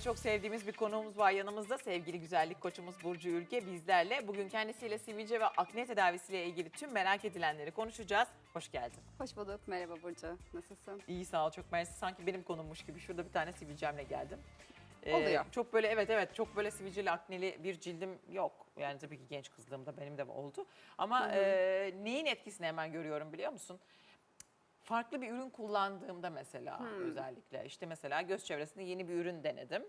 Çok sevdiğimiz bir konuğumuz var yanımızda. Sevgili güzellik koçumuz Burcu Ülke bizlerle. Bugün kendisiyle sivilce ve akne tedavisiyle ilgili tüm merak edilenleri konuşacağız. Hoş geldin. Hoş bulduk. Merhaba Burcu. Nasılsın? İyi sağ ol çok mersi. Sanki benim konummuş gibi şurada bir tane sivilcemle geldim. Ee, Oluyor. Çok böyle evet evet çok böyle sivilceli akneli bir cildim yok. Yani tabii ki genç kızlığımda benim de oldu. Ama e, neyin etkisini hemen görüyorum biliyor musun? Farklı bir ürün kullandığımda mesela özellikle işte mesela göz çevresinde yeni bir ürün denedim.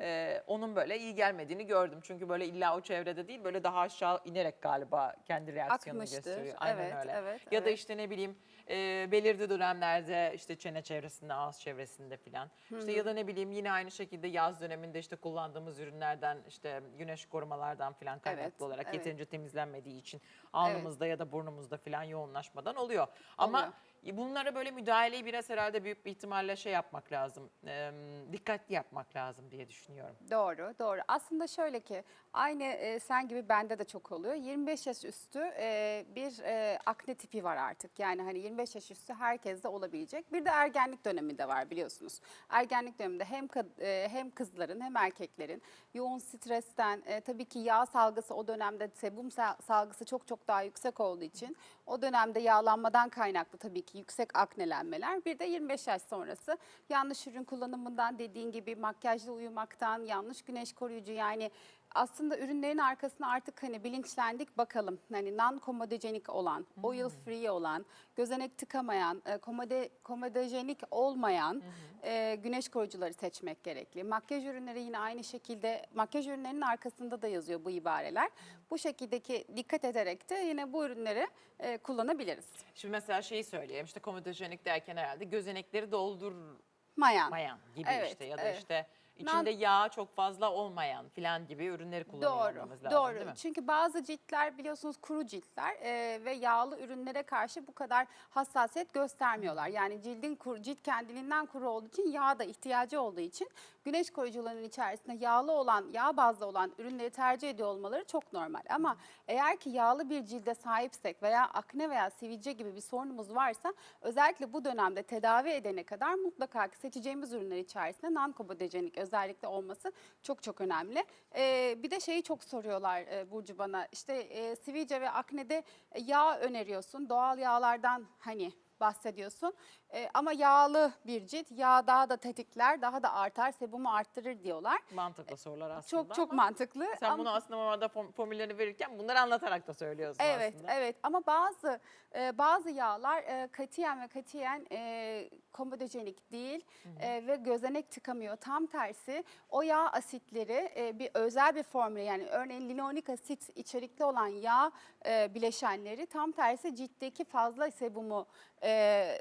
Ee, onun böyle iyi gelmediğini gördüm. Çünkü böyle illa o çevrede değil böyle daha aşağı inerek galiba kendi reaksiyonunu Akmıştır. gösteriyor. Aynen Evet, öyle. evet, ya da evet. işte ne bileyim e, belirli dönemlerde işte çene çevresinde, ağız çevresinde filan. İşte ya da ne bileyim yine aynı şekilde yaz döneminde işte kullandığımız ürünlerden işte güneş korumalardan filan kaynaklı Evet, olarak evet. yeterince temizlenmediği için alnımızda ya da burnumuzda filan yoğunlaşmadan oluyor. Ama bunlara böyle müdahaleyi biraz herhalde büyük bir ihtimalle şey yapmak lazım. e, dikkatli yapmak lazım diye düşünüyorum. Doğru, doğru. Aslında şöyle ki aynı e, sen gibi bende de çok oluyor. 25 yaş üstü e, bir e, akne tipi var artık. Yani hani 25 yaş üstü herkeste olabilecek. Bir de ergenlik döneminde var biliyorsunuz. Ergenlik döneminde hem e, hem kızların hem erkeklerin yoğun stresten e, tabii ki yağ salgısı o dönemde sebum sa- salgısı çok çok daha yüksek olduğu için o dönemde yağlanmadan kaynaklı tabii ki yüksek aknelenmeler. Bir de 25 yaş sonrası yanlış ürün kullanımından dediğin gibi makyajla uyumaktan, yanlış güneş koruyucu yani aslında ürünlerin arkasına artık hani bilinçlendik bakalım. Hani non komodojenik olan, oil free olan, gözenek tıkamayan, e, komode, komodojenik olmayan e, güneş koruyucuları seçmek gerekli. Makyaj ürünleri yine aynı şekilde makyaj ürünlerinin arkasında da yazıyor bu ibareler. Bu şekildeki dikkat ederek de yine bu ürünleri e, kullanabiliriz. Şimdi mesela şeyi söyleyeyim işte komodojenik derken herhalde gözenekleri doldurmayan Mayan. gibi Evet, işte ya da evet. işte içinde yağ çok fazla olmayan filan gibi ürünleri Doğru, olmamız lazım doğru. değil mi? Çünkü bazı ciltler biliyorsunuz kuru ciltler e, ve yağlı ürünlere karşı bu kadar hassasiyet göstermiyorlar. Yani cildin kuru, cilt kendiliğinden kuru olduğu için yağ da ihtiyacı olduğu için güneş koruyucularının içerisinde yağlı olan, yağ bazlı olan ürünleri tercih ediyor olmaları çok normal. Ama eğer ki yağlı bir cilde sahipsek veya akne veya sivilce gibi bir sorunumuz varsa özellikle bu dönemde tedavi edene kadar mutlaka ki seçeceğimiz ürünler içerisinde non-komodojenik özellikle olması çok çok önemli. Ee, bir de şeyi çok soruyorlar e, Burcu bana. İşte e, sivilce ve aknede e, yağ öneriyorsun. Doğal yağlardan hani bahsediyorsun E, ama yağlı bir cilt yağ daha da tetikler daha da artar sebumu arttırır diyorlar. Mantıklı sorular aslında Çok çok ama mantıklı. Sen ama- bunu aslında form- formüllerini verirken bunları anlatarak da söylüyorsun Evet, aslında. evet ama bazı e, bazı yağlar e, katiyen ve katiyen e, komodojenik değil e, ve gözenek tıkamıyor. Tam tersi o yağ asitleri e, bir özel bir formüle yani örneğin linonik asit içerikli olan yağ e, bileşenleri tam tersi ciltteki fazla sebumu e,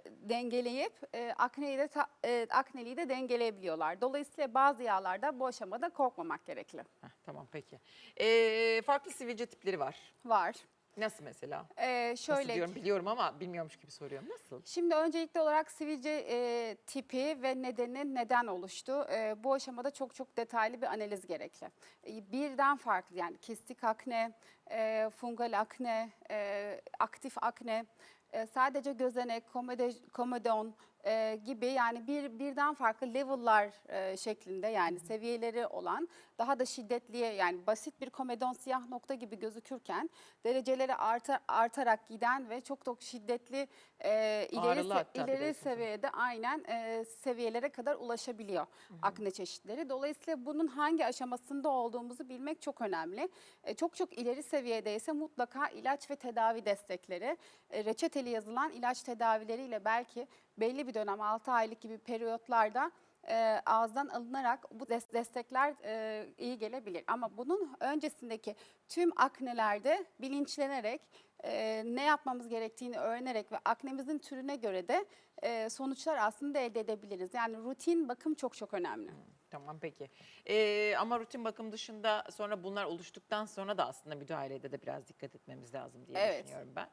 dengeleyip e, akneyi de ta- e, akneliği de dengeleyebiliyorlar. Dolayısıyla bazı yağlarda bu aşamada korkmamak gerekli. Heh, tamam peki. Ee, farklı sivilce tipleri var. Var. Nasıl mesela? E, Nasıl şöyle diyorum biliyorum ama bilmiyormuş gibi soruyorum. Nasıl? Şimdi öncelikli olarak sivilce e, tipi ve nedeni neden oluştu? E, bu aşamada çok çok detaylı bir analiz gerekli. E, birden farklı yani kistik akne, e, fungal akne, e, aktif akne, e, sadece gözenek, komode- komodon e, gibi yani bir birden farklı level'lar e, şeklinde yani seviyeleri olan daha da şiddetliye yani basit bir komedon siyah nokta gibi gözükürken dereceleri arta, artarak giden ve çok çok şiddetli e, ileri, Ağrılı hatta ileri biliyorsun. seviyede aynen e, seviyelere kadar ulaşabiliyor akne çeşitleri. Dolayısıyla bunun hangi aşamasında olduğumuzu bilmek çok önemli. E, çok çok ileri seviyedeyse mutlaka ilaç ve tedavi destekleri, e, reçeteli yazılan ilaç tedavileriyle belki belli bir dönem 6 aylık gibi periyotlarda e, ağızdan alınarak bu des- destekler e, iyi gelebilir. Ama bunun öncesindeki tüm aknelerde bilinçlenerek e, ne yapmamız gerektiğini öğrenerek ve aknemizin türüne göre de e, sonuçlar aslında elde edebiliriz. Yani rutin bakım çok çok önemli. Tamam peki. Ee, ama rutin bakım dışında sonra bunlar oluştuktan sonra da aslında müdahalede de biraz dikkat etmemiz lazım diye Evet. düşünüyorum ben.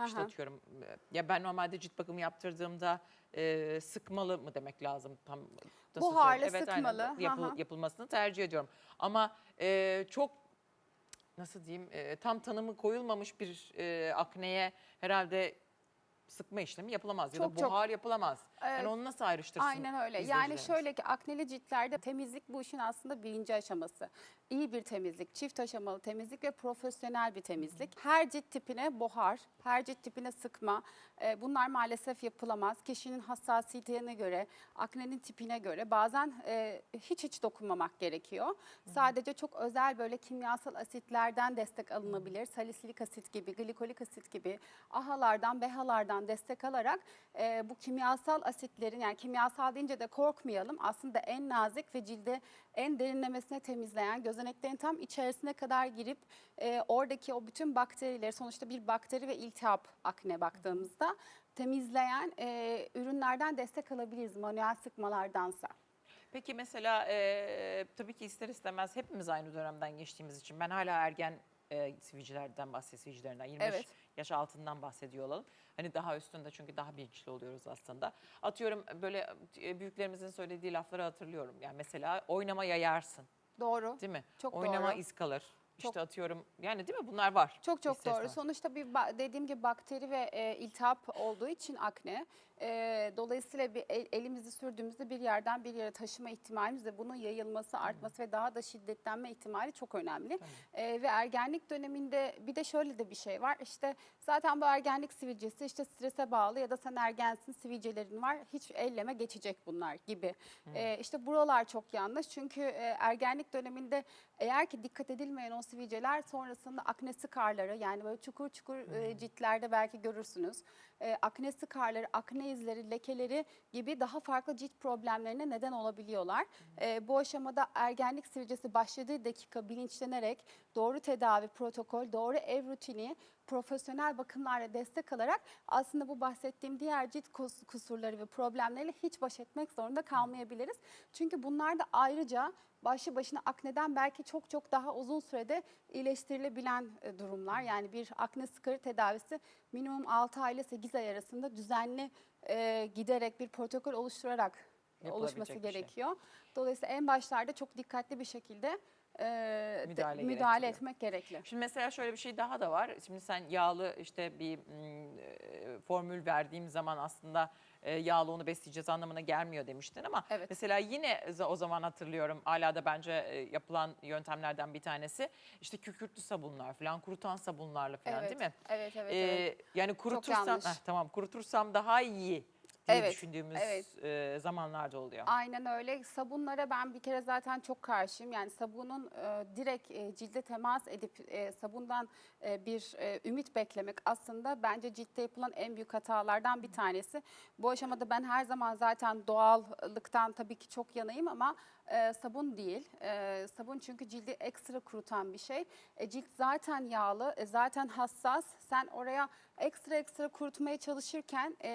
Hı İşte hı. atıyorum e, ya ben normalde cilt bakımı yaptırdığımda e, sıkmalı mı demek lazım tam Buharlı, söyleyeyim? aynen, sıkmalı, hı yapıl- hı. yapılmasını tercih ediyorum. Ama e, çok nasıl diyeyim e, tam tanımı koyulmamış bir e, akneye herhalde sıkma işlemi yapılamaz ya Çok, da çok. buhar yapılamaz. Yani Evet. onu nasıl ayrıştırsın? Aynen öyle. Yani izleyicilerimiz? şöyle ki akneli ciltlerde temizlik bu işin aslında birinci aşaması. İyi bir temizlik, çift aşamalı temizlik ve profesyonel bir temizlik. Her cilt tipine buhar, her cilt tipine sıkma e, bunlar maalesef yapılamaz. Kişinin hassasiyetine göre, aknenin tipine göre bazen e, hiç hiç dokunmamak gerekiyor. Sadece çok özel böyle kimyasal asitlerden destek alınabilir. Salisilik asit gibi, glikolik asit gibi ahalardan, behalardan destek alarak e, bu kimyasal asitlerin yani kimyasal deyince de korkmayalım. Aslında en nazik ve cilde en derinlemesine temizleyen, gözeneklerin tam içerisine kadar girip e, oradaki o bütün bakterileri sonuçta bir bakteri ve iltihap akne baktığımızda temizleyen e, ürünlerden destek alabiliriz manuel sıkmalardansa. Peki mesela e, tabii ki ister istemez hepimiz aynı dönemden geçtiğimiz için ben hala ergen e, sivilcilerden bahsediyorum, sivilcilerinden 25 Evet. yaş altından bahsediyor olalım. Hani daha üstünde çünkü daha bilinçli oluyoruz aslında. Atıyorum böyle e, büyüklerimizin söylediği lafları hatırlıyorum. Yani mesela oynama yayarsın Doğru. değil mi? Çok oynama doğru. iz kalır. Çok- İşte atıyorum yani değil mi bunlar var. Çok çok ister doğru. istemez. Sonuçta bir ba- dediğim gibi bakteri ve e, iltihap olduğu için akne. E, dolayısıyla bir el- elimizi sürdüğümüzde bir yerden bir yere taşıma ihtimalimiz ve bunun yayılması, artması ve daha da şiddetlenme ihtimali çok önemli. E, ve ergenlik döneminde bir de şöyle de bir şey var. İşte zaten bu ergenlik sivilcesi işte strese bağlı ya da sen ergensin sivilcelerin var. Hiç elleme geçecek bunlar gibi. E, işte buralar çok yanlış. Çünkü e, ergenlik döneminde eğer ki dikkat edilmeyen o sivilceler sonrasında akne skarları yani böyle çukur çukur e, ciltlerde belki görürsünüz. E, akne skarları, akne izleri, lekeleri gibi daha farklı cilt problemlerine neden olabiliyorlar. E, bu aşamada ergenlik sivilcesi başladığı dakika bilinçlenerek doğru tedavi protokol, doğru ev rutini, profesyonel bakımlarla destek alarak aslında bu bahsettiğim diğer cilt kus- kusurları ve problemleriyle hiç baş etmek zorunda kalmayabiliriz. Çünkü bunlar da ayrıca başlı başına akneden belki çok çok daha uzun sürede iyileştirilebilen e, durumlar. Yani bir akne skarı tedavisi minimum 6 ay ile 8 ay arasında düzenli e, giderek bir protokol oluşturarak oluşması şey. gerekiyor. Dolayısıyla en başlarda çok dikkatli bir şekilde e, de- Müdahale müdahale gerektiriyor. etmek gerekli. Şimdi mesela şöyle bir şey daha da var. Şimdi sen yağlı işte bir mm, e, formül verdiğim zaman aslında e, yağlı onu besleyeceğiz anlamına gelmiyor demiştin ama Evet. mesela yine o zaman hatırlıyorum hala da bence e, yapılan yöntemlerden bir tanesi işte kükürtlü sabunlar falan kurutan sabunlarla falan evet. değil mi? Evet, evet, Ee, evet. Yani kurutursam. Heh, tamam kurutursam daha iyi diye Evet, düşündüğümüz evet. e, zamanlarda oluyor. Aynen öyle. Sabunlara ben bir kere zaten çok karşıyım. Yani sabunun e, direkt e, cilde temas edip e, sabundan e, bir e, ümit beklemek aslında bence ciltte yapılan en büyük hatalardan bir tanesi. Bu aşamada ben her zaman zaten doğallıktan tabii ki çok yanayım ama e, sabun değil. E, sabun çünkü cildi ekstra kurutan bir şey. E, cilt zaten yağlı, e, zaten hassas. Sen oraya ekstra ekstra kurutmaya çalışırken e,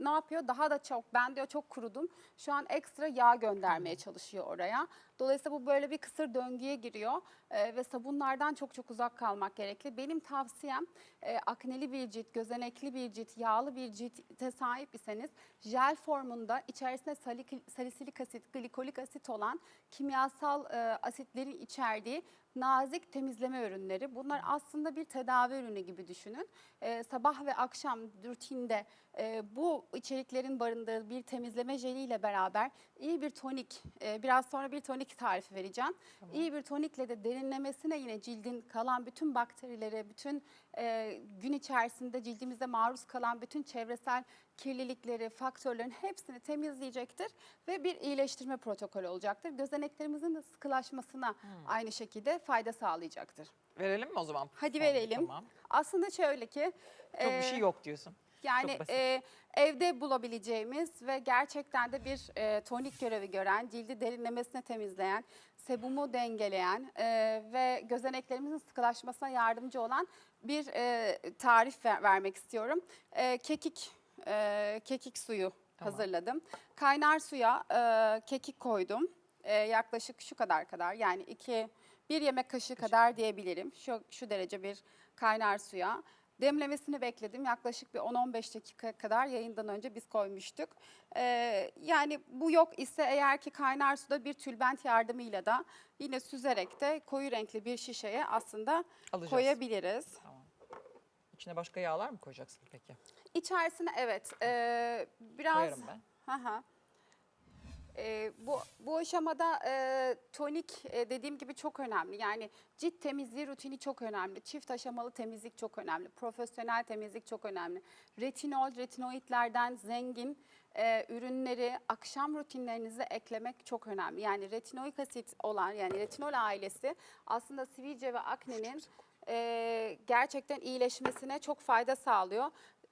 ne yapıyor? Daha da çok, ben diyor çok kurudum. Şu an ekstra yağ göndermeye çalışıyor oraya. Dolayısıyla bu böyle bir kısır döngüye giriyor e, ve sabunlardan çok çok uzak kalmak gerekli. Benim tavsiyem e, akneli bir cilt, gözenekli bir cilt, yağlı bir ciltte sahip iseniz jel formunda içerisinde salik- salisilik asit, glikolik asit olan kimyasal e, asitlerin içerdiği nazik temizleme ürünleri. Bunlar aslında bir tedavi ürünü gibi düşünün. E, sabah ve akşam rutinde e, bu içeriklerin barındırdığı bir temizleme jeliyle beraber iyi bir tonik, e, biraz sonra bir tonik tarifi vereceğim. İyi bir tonikle de derinlemesine yine cildin kalan bütün bakterileri, bütün e, gün içerisinde cildimizde maruz kalan bütün çevresel kirlilikleri, faktörlerin hepsini temizleyecektir ve bir iyileştirme protokolü olacaktır. Gözeneklerimizin de sıkılaşmasına aynı şekilde fayda sağlayacaktır. Verelim mi o zaman? Hadi verelim. Tamam. Aslında şöyle ki... Çok bir e, şey yok diyorsun. Yani e, evde bulabileceğimiz ve gerçekten de bir e, tonik görevi gören, cildi derinlemesine temizleyen, sebumu dengeleyen e, ve gözeneklerimizin sıkılaşmasına yardımcı olan bir e, tarif ver- vermek istiyorum. E, kekik e, kekik suyu Tamam. hazırladım. Kaynar suya e, kekik koydum. E, yaklaşık şu kadar kadar yani iki bir yemek kaşığı kadar diyebilirim. Şu şu derece bir kaynar suya. Demlemesini bekledim. Yaklaşık bir 10-15 dakika kadar yayından önce biz koymuştuk. Ee, yani bu yok ise eğer ki kaynar suda bir tülbent yardımıyla da yine süzerek de koyu renkli bir şişeye aslında Alacağız. koyabiliriz. Tamam. İçine başka yağlar mı koyacaksın peki? İçerisine evet e, biraz Koyarım ben. Hı hı. E, bu bu aşamada e, tonik e, dediğim gibi çok önemli. Yani cilt temizliği rutini çok önemli. Çift aşamalı temizlik çok önemli. Profesyonel temizlik çok önemli. Retinol, retinoidlerden zengin e, ürünleri akşam rutinlerinize eklemek çok önemli. Yani retinoik asit olan yani retinol ailesi aslında sivilce ve aknenin e, gerçekten iyileşmesine çok fayda sağlıyor.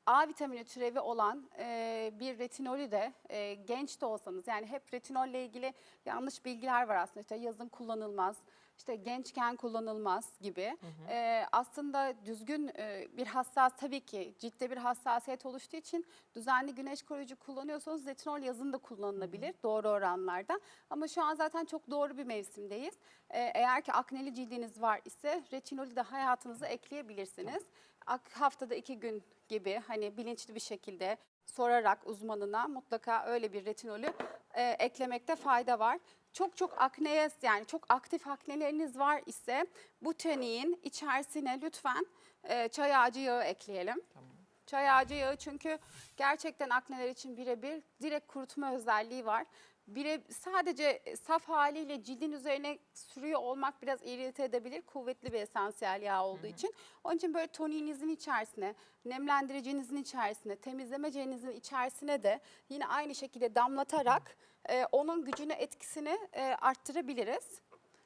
A vitamini türevi olan e, bir retinolü de e, genç de olsanız yani hep retinolle ilgili yanlış bilgiler var aslında işte yazın kullanılmaz, işte gençken kullanılmaz gibi. E, aslında düzgün e, bir hassas tabii ki ciltte bir hassasiyet oluştuğu için düzenli güneş koruyucu kullanıyorsanız retinol yazın da kullanılabilir doğru oranlarda. Ama şu an zaten çok doğru bir mevsimdeyiz. E, eğer ki akneli cildiniz var ise retinolü de hayatınıza ekleyebilirsiniz. Ak- haftada iki gün gibi hani bilinçli bir şekilde sorarak uzmanına mutlaka öyle bir retinolü e, eklemekte fayda var. Çok çok akneye yani çok aktif akneleriniz var ise bu toniğin içerisine lütfen e, çay ağacı yağı ekleyelim. Tamam. Çay ağacı yağı çünkü gerçekten akneler için birebir direkt kurutma özelliği var. Bire, sadece saf haliyle cildin üzerine sürüyor olmak biraz irite edebilir. Kuvvetli bir esansiyel yağ olduğu için. Onun için böyle toniğinizin içerisine, nemlendiricinizin içerisine, temizlemecinizin içerisine de yine aynı şekilde damlatarak e, onun gücünü, etkisini e, arttırabiliriz.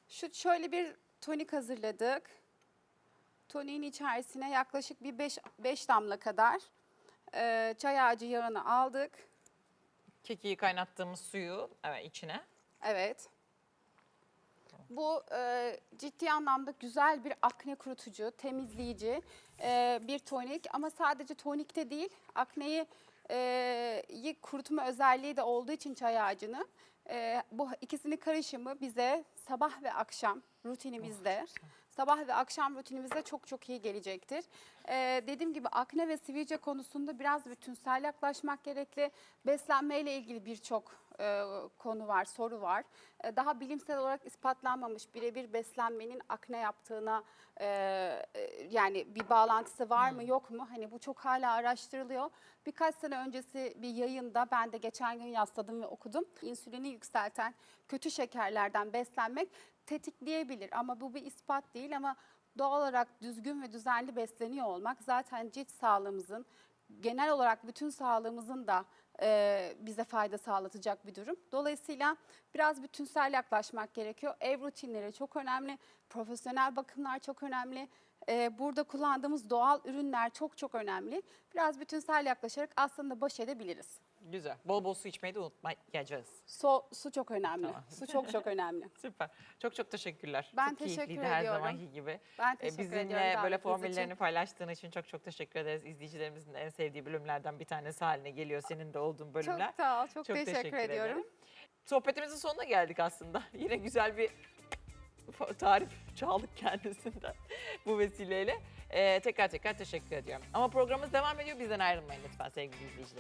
Şu şöyle bir tonik hazırladık. Toniğin içerisine yaklaşık bir 5 damla kadar e, çay ağacı yağını aldık. Kekiği kaynattığımız suyu evet içine. Evet. Bu e, ciddi anlamda güzel bir akne kurutucu, temizleyici e, bir tonik ama sadece tonikte değil, akneyi e, kurutma özelliği de olduğu için çay ağacını e, bu ikisinin karışımı bize sabah ve akşam rutinimizde sabah ve akşam rutinimizde çok çok iyi gelecektir. Ee, dediğim gibi akne ve sivilce konusunda biraz bütünsel yaklaşmak gerekli. Beslenmeyle ilgili birçok e, konu var, soru var. E, daha bilimsel olarak ispatlanmamış birebir beslenmenin akne yaptığına e, e, yani bir bağlantısı var mı yok mu? Hani bu çok hala araştırılıyor. Birkaç sene öncesi bir yayında ben de geçen gün yasladım ve okudum. İnsülini yükselten kötü şekerlerden beslenmek tetikleyebilir ama bu bir ispat değil ama doğal olarak düzgün ve düzenli besleniyor olmak zaten cilt sağlığımızın genel olarak bütün sağlığımızın da e, bize fayda sağlatacak bir durum. Dolayısıyla biraz bütünsel yaklaşmak gerekiyor. Ev rutinleri çok önemli, profesyonel bakımlar çok önemli. E, burada kullandığımız doğal ürünler çok çok önemli. Biraz bütünsel yaklaşarak aslında baş edebiliriz. Güzel. Bol bol su içmeyi de unutmayacağız. Su, su çok önemli. Tamam. Su çok çok önemli. Süper. Çok çok teşekkürler. Ben çok teşekkür keyifliydi her ediyorum. zamanki gibi. Ben Ee, teşekkür Bizimle ediyorum böyle davetiniz formüllerini için. paylaştığın için çok çok teşekkür ederiz. İzleyicilerimizin en sevdiği bölümlerden bir tanesi haline geliyor senin de olduğun bölümler. Çok sağ ol, çok, Çok teşekkür, teşekkür ediyorum. ederim. Sohbetimizin sonuna geldik aslında. Yine güzel bir tarif çaldık kendisinden bu vesileyle. Ee, tekrar tekrar teşekkür ediyorum. Ama programımız devam ediyor. Bizden ayrılmayın lütfen sevgili izleyiciler.